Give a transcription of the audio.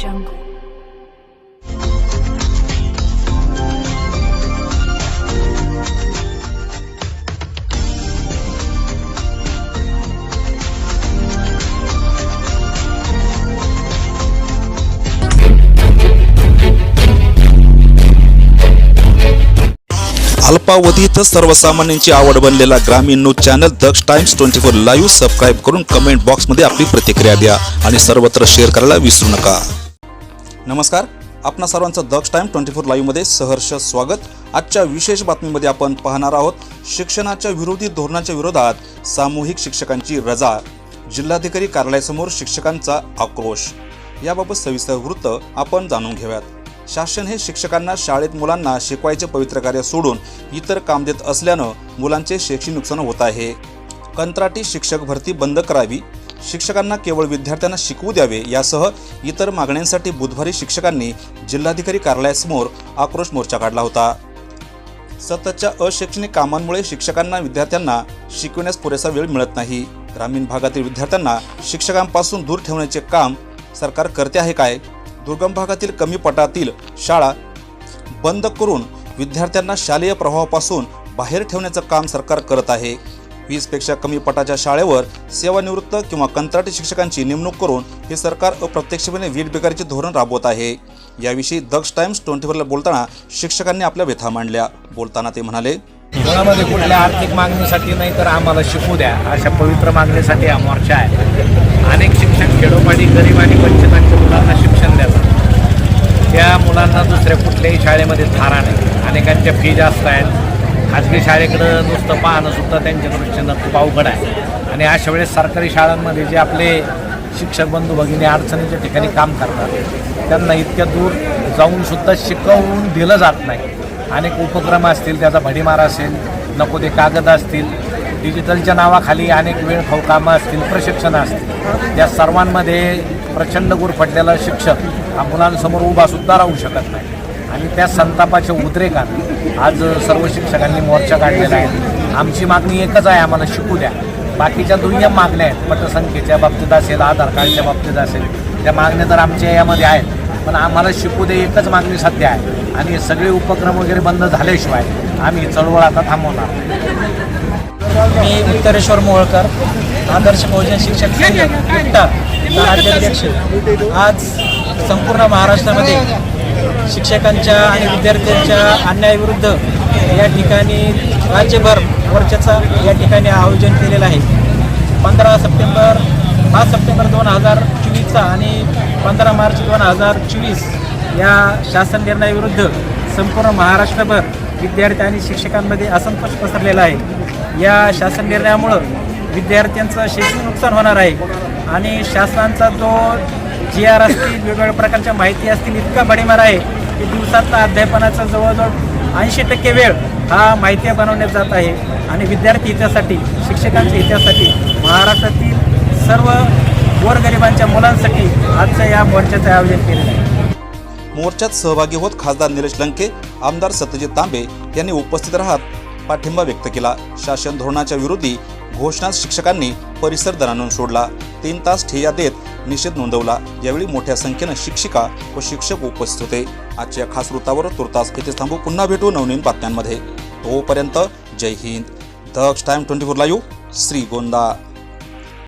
Jungle. अल्पावधीतच सर्वसामान्यांची आवड बनलेला ग्रामीण news channel Daksh Times twenty four live subscribe करून कमेंट बॉक्समध्ये आपली प्रतिक्रिया द्या आणि सर्वत्र शेअर करायला विसरू नका नमस्कार. आपणा सर्वांचं दक्ष टाईम ट्वेंटी फोर लाईव्हमध्ये सहर्ष स्वागत. आजच्या विशेष बातमीमध्ये आपण पाहणार आहोत शिक्षणाच्या विरोधी धोरणाच्या विरोधात सामूहिक शिक्षकांची रजा. जिल्हाधिकारी कार्यालयासमोर शिक्षकांचा आक्रोश. याबाबत सविस्तर वृत्त आपण जाणून घेऊयात. शासन हे शिक्षकांना शाळेत मुलांना शिकवायचे पवित्र कार्य सोडून इतर काम देत असल्यानं मुलांचे शैक्षणिक नुकसान होत आहे. कंत्राटी शिक्षक भरती बंद करावी शिक्षकांना केवळ विद्यार्थ्यांना शिकवू द्यावे यासह इतर मागण्यांसाठी बुधवारी शिक्षकांनी जिल्हाधिकारी कार्यालयासमोर आक्रोश मोर्चा काढला होता. सततच्या अशैक्षणिक कामांमुळे शिक्षकांना विद्यार्थ्यांना शिकवण्यास पुरेसा वेळ मिळत नाही. ग्रामीण भागातील विद्यार्थ्यांना शिक्षकांपासून दूर ठेवण्याचे काम सरकार करते आहे काय? दुर्गम भागातील कमी पटातील शाळा बंद करून विद्यार्थ्यांना शालेय प्रवाहापासून बाहेर ठेवण्याचं काम सरकार करत आहे. वीसपेक्षा कमी पटाच्या शाळेवर सेवानिवृत्त किंवा कंत्राटी शिक्षकांची नेमणूक करून हे सरकार अप्रत्यक्षपणे वीट बेकारीचे धोरण राबवत आहे. याविषयी दक्ष टाइम्स ट्वेंटी फोरला बोलताना शिक्षकांनी आपल्या व्यथा मांडल्या. बोलताना ते म्हणाले कोणामध्ये कुठल्या आर्थिक मागणीसाठी नाही तर आम्हाला शिकू द्या. अशा पवित्र मागणीसाठी हा मोर्चा आहे. अनेक शिक्षक खेडोपाडी गरीब आणि वंचितांच्या मुलांना शिक्षण देतात. त्या मुलांना दुसऱ्या कुठल्याही शाळेमध्ये थारा नाही. अनेकांच्या फी जास्त आहेत. खाजगी शाळेकडं नुसतं पाहणं सुद्धा त्यांच्या दृष्टीनं खूप अवघड आहे. आणि अशा वेळेस सरकारी शाळांमध्ये जे आपले शिक्षक बंधू भगिनी अडचणीच्या ठिकाणी काम करतात त्यांना इतक्या दूर जाऊनसुद्धा शिकवून दिलं जात नाही. अनेक उपक्रम असतील त्याचा भडीमार असेल नको ते कागद असतील डिजिटलच्या नावाखाली अनेक वेळ खाऊ कामं असतील प्रशिक्षणं असतील. या सर्वांमध्ये प्रचंड गुरफटलेला शिक्षक हा मुलांसमोर उभा सुद्धा राहू शकत नाही. आणि त्या संतापाच्या उद्रेकात आज सर्व शिक्षकांनी मोर्चा काढलेला आहे. आमची मागणी एकच आहे आम्हाला शिकू द्या. बाकीच्या दुय्यम मागण्या आहेत पटसंख्येच्या बाबतीत असेल आधार कार्डच्या बाबतीत असेल त्या मागण्या तर आमच्या यामध्ये आहेत. पण आम्हाला शिकू दे एकच मागणी सध्या आहे. आणि सगळे उपक्रम वगैरे बंद झाल्याशिवाय आम्ही चळवळ आता थांबवणार मी उत्तरेश्वर मोहळकर आदर्श बहुजन शिक्षक राज्याध्यक्ष आज संपूर्ण महाराष्ट्रामध्ये शिक्षकांच्या आणि विद्यार्थ्यांच्या अन्यायाविरुद्ध या ठिकाणी राज्यभर मोर्चाचा या ठिकाणी आयोजन केलेलं आहे. पंधरा सप्टेंबर पाच सप्टेंबर दोन हजार चोवीसचा आणि पंधरा मार्च दोन हजार चोवीस या शासन निर्णयाविरुद्ध संपूर्ण महाराष्ट्रभर विद्यार्थी आणि शिक्षकांमध्ये असंतोष पसरलेला आहे. या शासन निर्णयामुळं विद्यार्थ्यांचं शैक्षणिक नुकसान होणार आहे आणि शासनाचा जो जी आर असतील वेगवेगळ्या प्रकारच्या माहिती असतील इतका भडीमार आहे की दिवसातला अध्यापनाचा जवळजवळ ऐंशी टक्के वेळ हा माहिती बनवण्यात जात आहे. आणि विद्यार्थी हितासाठी शिक्षकांच्या हितासाठी महाराष्ट्रातील सर्व गोरगरिबांच्या मुलांसाठी आजचं या मोर्चाचं आयोजन केलेलं आहे. मोर्चात सहभागी होत खासदार निलेश लंके आमदार सत्यजित तांबे यांनी उपस्थित राहत पाठिंबा व्यक्त केला. शासन धोरणाच्या विरोधी घोषणा शिक्षकांनी परिसर दणानून सोडला. तीन तास ठेया देत निषेध नोंदवला. यावेळी मोठ्या संख्येनं शिक्षिका व शिक्षक उपस्थित होते. आजच्या खास वृत्तावर तुर्तास इथे थांबू. पुन्हा भेटू नवनीन बातम्यांमध्ये. तोपर्यंत जय Hind. Daksh Time twenty four live Shrigonda